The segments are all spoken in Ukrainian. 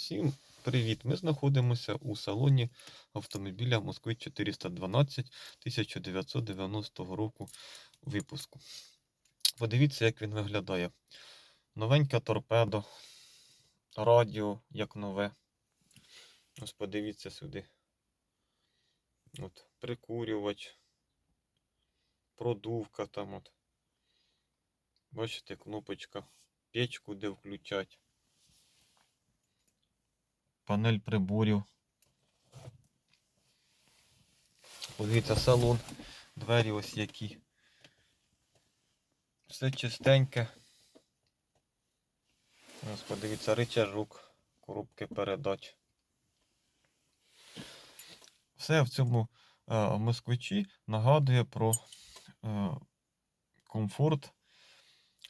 Всім привіт! Ми знаходимося у салоні автомобіля Москви 412 1990 року випуску. Подивіться, як він виглядає. Новеньке торпедо, радіо як нове. Ось подивіться сюди. От, прикурювач, продувка там от. Бачите, кнопочка, печку де включать панель приборів. Подивіться, салон, двері ось які. Все чистеньке. Ось подивіться, рычажок, коробки передач. Все в цьому е, москвичі нагадує про е, комфорт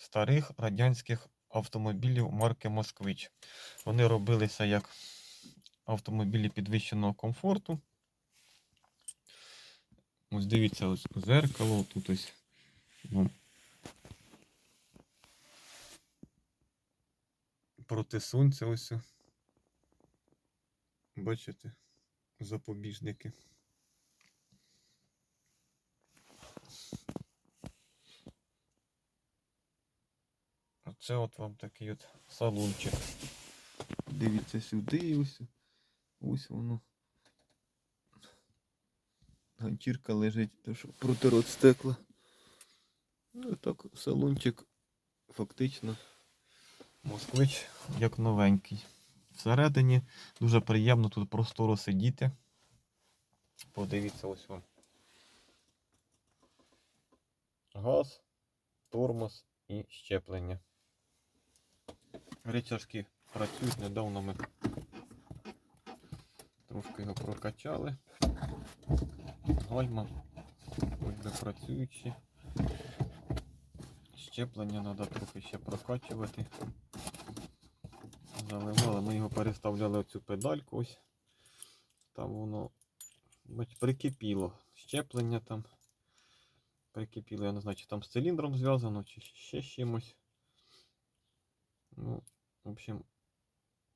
старих радянських автомобілів марки Москвич. Вони робилися як автомобілі підвищеного комфорту. Ось дивіться, ось зеркало, тут ось вам проти сонця ось. Бачите, запобіжники. Оце от вам такий от салончик. Дивіться сюди ось. Ось воно. Ганчірка лежить, то що протирот стекла. Ну так, салончик фактично москвич як новенький. Всередині дуже приємно тут просторо сидіти. Подивіться ось вам. Газ, тормоз і щеплення. Рычажки працюють, недавно ми трошки його прокачали. Гальма ось працюючі. Щеплення треба трохи ще прокачувати. Заливали, ми його переставляли оцю педальку ось. Там воно прикипіло. Щеплення там прикипіло. Я не знаю, чи там з циліндром зв'язано, чи ще з чимось. Ну, в общем,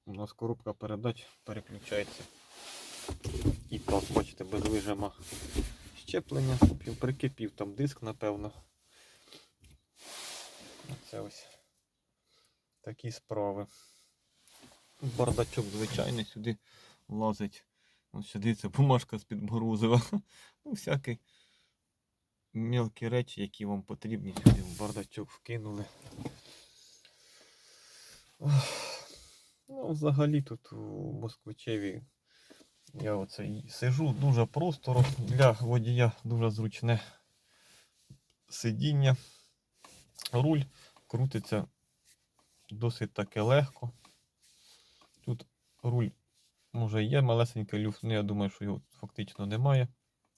у нас коробка передач переключається. І так, бачите, без вижима щеплення. Прикипів там диск, напевно. Це ось такі справи. Бардачок звичайний сюди влазить. Ось сюди це бумажка з-під морозива. Ну, всякі мелкі речі, які вам потрібні, сюди в бардачок вкинули. Ну, взагалі тут у Москвичеві я оце сижу дуже простором. Для водія дуже зручне сидіння. Руль крутиться досить таки легко. Тут руль може є малесенький люфт, але я думаю, що його фактично немає.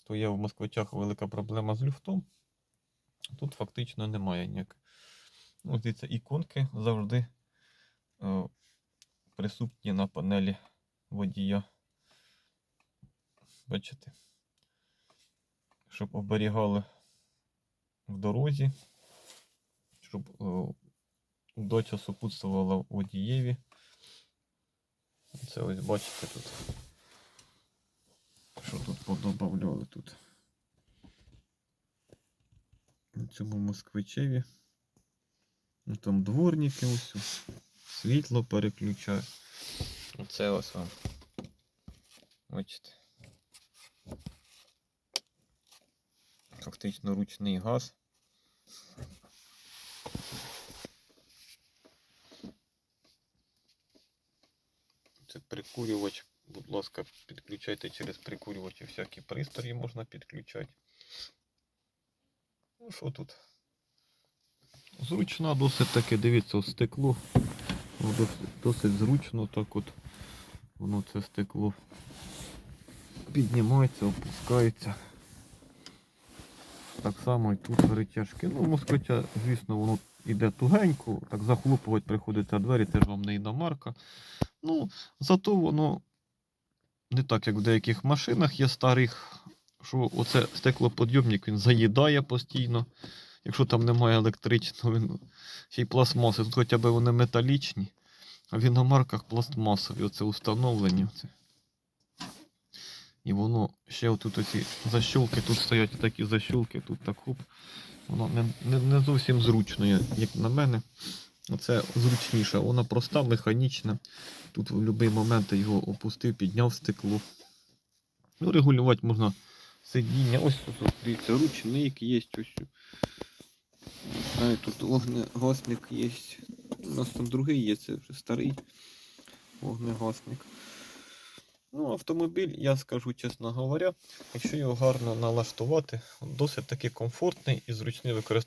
То є в москвичах велика проблема з люфтом. Тут фактично немає ніяк. Ну, іконки завжди е, присутні на панелі водія. Бачите? Щоб оберігали в дорозі, щоб е, удача супутствувала водієві. Це ось бачите тут. Що тут подобавляли тут? У цьому москвичеві. Ну, там дворники ось. Світло переключаю. Оце ось вам. Бачите. Фактично ручний газ. Це прикурювач. Будь ласка, підключайте через прикурювачі всякі пристрої можна підключати. Ну що тут? Зручно досить таки, дивіться, стекло. Ну, досить зручно так от воно це стекло піднімається, опускається. Так само і тут речашки. Ну, москвича, звісно, воно йде тугенько, так захлопувати приходиться двері, це ж вам не іномарка. Ну, зато воно не так, як в деяких машинах є старих, що оце стеклоподйомник він заїдає постійно. Якщо там немає електричного, він ще й пластмаси, тут хоча б вони металічні. А в іномарках пластмасові, оце установлені. Оце. І воно ще отут оці защолки, тут стоять такі защолки, тут так хоп. Воно не, не, не зовсім зручно, як на мене. Оце зручніше. Вона проста, механічна. Тут в будь-який момент його опустив, підняв стекло. Ну, регулювати можна сидіння. Ось тут, дивіться, ручник є. Ось. Тут вогнегасник є. У нас там другий є, це вже старий вогнегасник. Ну, автомобіль, я скажу чесно говоря, якщо його гарно налаштувати, досить таки комфортний і зручний використання.